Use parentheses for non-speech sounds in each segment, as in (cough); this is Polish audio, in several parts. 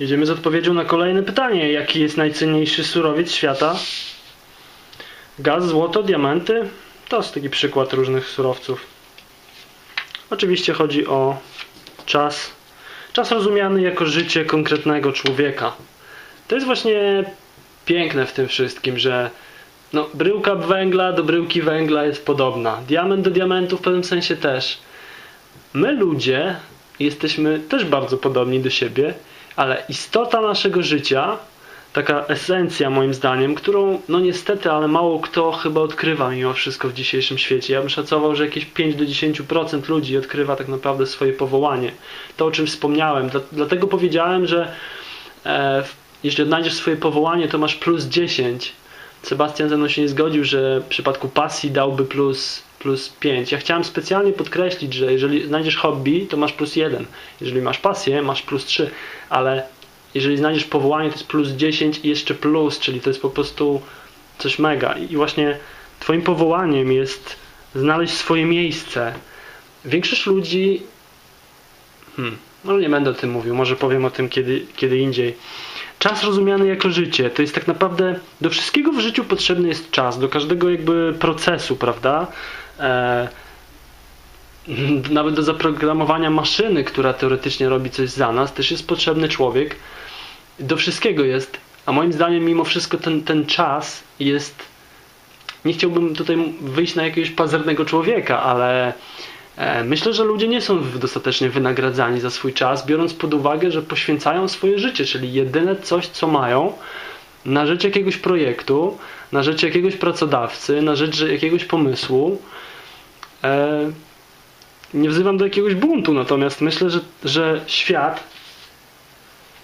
Jedziemy z odpowiedzią na kolejne pytanie. Jaki jest najcenniejszy surowiec świata? Gaz, złoto, diamenty? To jest taki przykład różnych surowców. Oczywiście chodzi o czas. Czas rozumiany jako życie konkretnego człowieka. To jest właśnie piękne w tym wszystkim, że no, bryłka węgla do bryłki węgla jest podobna. Diament do diamentu w pewnym sensie też. My ludzie jesteśmy też bardzo podobni do siebie, ale istota naszego życia, taka esencja moim zdaniem, którą no niestety, ale mało kto chyba odkrywa mimo wszystko w dzisiejszym świecie. Ja bym szacował, że jakieś 5 do 10% ludzi odkrywa tak naprawdę swoje powołanie. To o czym wspomniałem. Dla- Dlatego powiedziałem, że e, jeśli odnajdziesz swoje powołanie, to masz plus 10. Sebastian ze mną się nie zgodził, że w przypadku pasji dałby plus, plus 5. Ja chciałem specjalnie podkreślić, że jeżeli znajdziesz hobby, to masz plus 1. Jeżeli masz pasję, masz plus 3. Ale jeżeli znajdziesz powołanie, to jest plus 10 i jeszcze plus, czyli to jest po prostu coś mega. I właśnie twoim powołaniem jest znaleźć swoje miejsce. Większość ludzi... Hmm, może nie będę o tym mówił, może powiem o tym kiedy, kiedy indziej. Czas rozumiany jako życie, to jest tak naprawdę do wszystkiego w życiu potrzebny jest czas, do każdego jakby procesu, prawda? E, nawet do zaprogramowania maszyny, która teoretycznie robi coś za nas, też jest potrzebny człowiek. Do wszystkiego jest, a moim zdaniem mimo wszystko ten, ten czas jest nie chciałbym tutaj wyjść na jakiegoś pazernego człowieka, ale e, myślę, że ludzie nie są dostatecznie wynagradzani za swój czas, biorąc pod uwagę, że poświęcają swoje życie, czyli jedyne coś, co mają na rzecz jakiegoś projektu, na rzecz jakiegoś pracodawcy, na rzecz jakiegoś pomysłu. E, nie wzywam do jakiegoś buntu, natomiast myślę, że, że świat,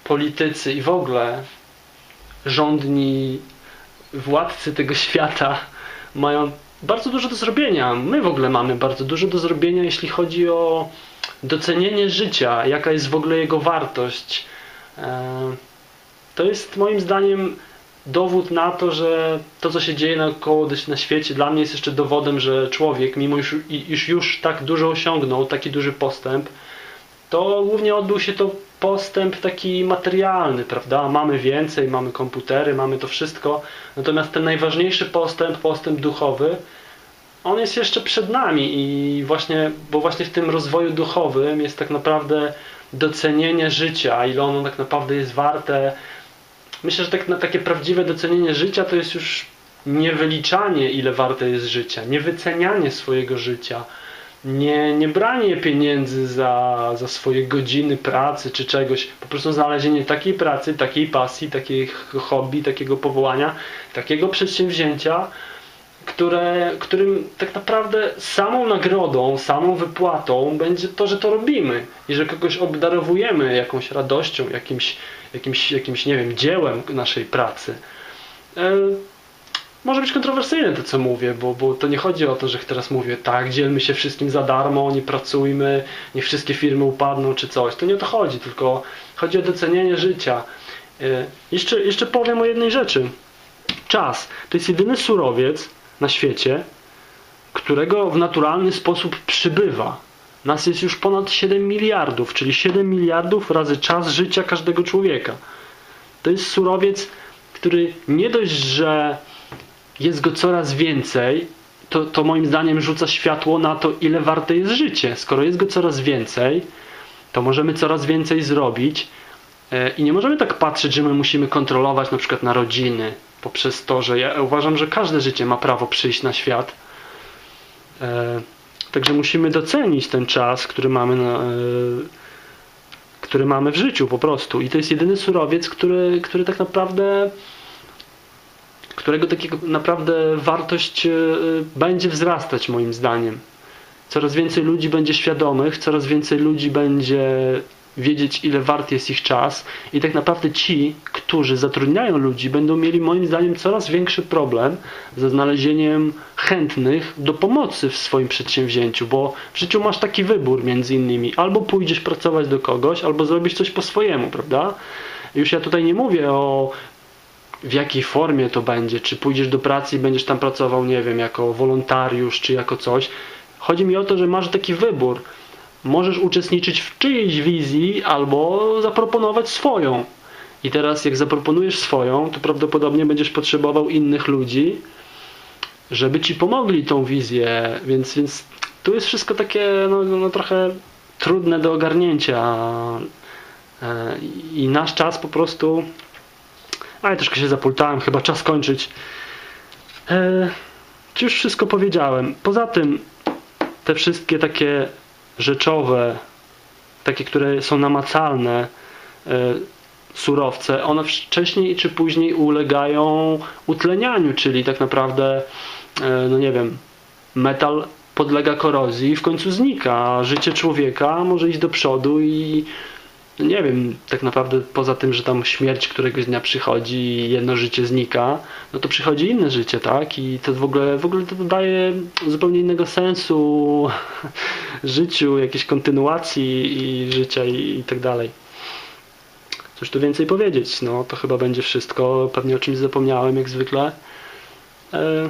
politycy i w ogóle rządni władcy tego (laughs) świata mają bardzo dużo do zrobienia. My w ogóle mamy bardzo dużo do zrobienia, jeśli chodzi o docenienie życia, jaka jest w ogóle jego wartość. E, To jest moim zdaniem dowód na to, że to, co się dzieje naokoło na świecie, dla mnie jest jeszcze dowodem, że człowiek, mimo iż, iż już tak dużo osiągnął, taki duży postęp, to głównie odbył się to postęp taki materialny, prawda? Mamy więcej, mamy komputery, mamy to wszystko. Natomiast ten najważniejszy postęp, postęp duchowy, on jest jeszcze przed nami i właśnie, bo właśnie w tym rozwoju duchowym jest tak naprawdę docenienie życia, ile ono tak naprawdę jest warte. Myślę, że tak, na takie prawdziwe docenienie życia to jest już nie wyliczanie, ile warte jest życia, nie wycenianie swojego życia, nie, nie branie pieniędzy za, za swoje godziny pracy czy czegoś, po prostu znalezienie takiej pracy, takiej pasji, takiej hobby, takiego powołania, takiego przedsięwzięcia, które, którym tak naprawdę samą nagrodą, samą wypłatą będzie to, że to robimy. I że kogoś obdarowujemy jakąś radością, jakimś, jakimś, jakimś nie wiem, dziełem naszej pracy. E, może być kontrowersyjne to, co mówię, bo, bo to nie chodzi o to, że teraz mówię, tak, dzielmy się wszystkim za darmo, nie pracujmy, niech wszystkie firmy upadną czy coś. To nie o to chodzi, tylko chodzi o docenienie życia. E, Jeszcze, jeszcze powiem o jednej rzeczy. Czas to jest jedyny surowiec na świecie, którego w naturalny sposób przybywa. Nas jest już ponad 7 miliardów, czyli 7 miliardów razy czas życia każdego człowieka. To jest surowiec, który nie dość, że jest go coraz więcej, to, to moim zdaniem rzuca światło na to, ile warte jest życie. Skoro jest go coraz więcej, to możemy coraz więcej zrobić e, i nie możemy tak patrzeć, że my musimy kontrolować na przykład narodziny poprzez to, że ja uważam, że każde życie ma prawo przyjść na świat. Także musimy docenić ten czas, który mamy, na, e, który mamy w życiu po prostu. I to jest jedyny surowiec, który, który tak naprawdę którego takiego naprawdę wartość e, będzie wzrastać moim zdaniem. Coraz więcej ludzi będzie świadomych, coraz więcej ludzi będzie wiedzieć, ile wart jest ich czas i tak naprawdę ci, którzy zatrudniają ludzi, będą mieli moim zdaniem coraz większy problem ze znalezieniem chętnych do pomocy w swoim przedsięwzięciu, bo w życiu masz taki wybór między innymi, albo pójdziesz pracować do kogoś, albo zrobisz coś po swojemu, prawda? Już ja tutaj nie mówię o w jakiej formie to będzie, czy pójdziesz do pracy i będziesz tam pracował, nie wiem, jako wolontariusz, czy jako coś. Chodzi mi o to, że masz taki wybór. Możesz uczestniczyć w czyjejś wizji albo zaproponować swoją. I teraz jak zaproponujesz swoją, to prawdopodobnie będziesz potrzebował innych ludzi, żeby ci pomogli tą wizję, więc, więc tu jest wszystko takie no, no, trochę trudne do ogarnięcia E, i nasz czas po prostu ale troszkę się zapultałem, chyba czas kończyć. E, czy już wszystko powiedziałem? Poza tym te wszystkie takie rzeczowe, takie, które są namacalne e, surowce, one wcześniej czy później ulegają utlenianiu, czyli tak naprawdę, e, no nie wiem, metal podlega korozji i w końcu znika. Życie człowieka może iść do przodu i nie wiem, tak naprawdę poza tym, że tam śmierć któregoś dnia przychodzi i jedno życie znika, no to przychodzi inne życie, tak? I to w ogóle, w ogóle to dodaje zupełnie innego sensu (laughs) życiu, jakiejś kontynuacji i życia i, i tak dalej. Cóż tu więcej powiedzieć? No to chyba będzie wszystko. Pewnie o czymś zapomniałem, jak zwykle. E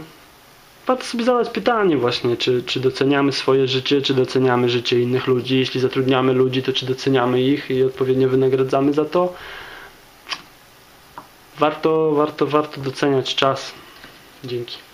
warto sobie zadać pytanie właśnie, czy, czy doceniamy swoje życie, czy doceniamy życie innych ludzi. Jeśli zatrudniamy ludzi, to czy doceniamy ich i odpowiednio wynagradzamy za to. Warto, warto, warto doceniać czas. Dzięki.